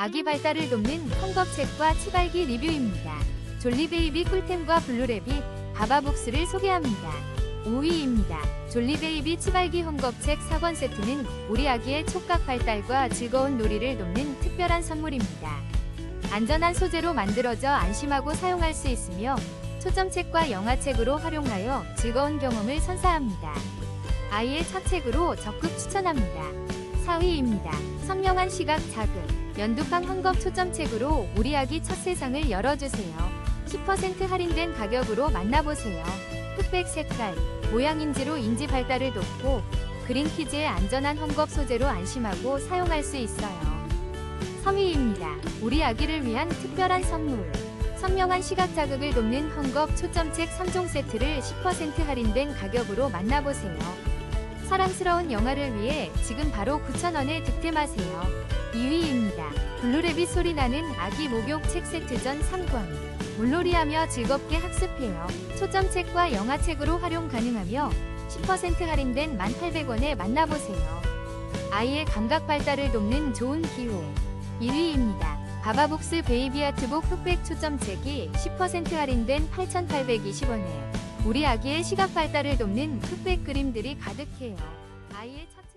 아기 발달을 돕는 헝겊책과 치발기 리뷰입니다. 졸리베이비 꿀템과 블루레빗, 바바북스를 소개합니다. 5위입니다. 졸리베이비 치발기 헝겊책 4권 세트는 우리 아기의 촉각 발달과 즐거운 놀이를 돕는 특별한 선물입니다. 안전한 소재로 만들어져 안심하고 사용할 수 있으며 초점책과 영화책으로 활용하여 즐거운 경험을 선사합니다. 아이의 첫 책으로 적극 추천합니다. 4위입니다. 선명한 시각 자극, 연두팡 헝겊 초점책으로 우리 아기 첫 세상을 열어주세요. 10% 할인된 가격으로 만나보세요. 흑백 색깔, 모양인지로 인지 발달을 돕고 그린키즈의 안전한 헝겊 소재로 안심하고 사용할 수 있어요. 3위입니다. 우리 아기를 위한 특별한 선물. 선명한 시각 자극을 돕는 헝겊 초점책 3종 세트를 10% 할인된 가격으로 만나보세요. 사랑스러운 영화를 위해 지금 바로 9,000원에 득템하세요. 2위입니다. 블루레빗 소리 나는 아기 목욕 책 세트 전 3권. 물놀이하며 즐겁게 학습해요. 초점책과 영화책으로 활용 가능하며 10% 할인된 1,800원에 만나보세요. 아이의 감각 발달을 돕는 좋은 기회. 1위입니다. 바바북스 베이비 아트북 흑백 초점책이 10% 할인된 8,820원에 우리 아기의 시각 발달을 돕는 흑백 그림들이 가득해요. 아이의 첫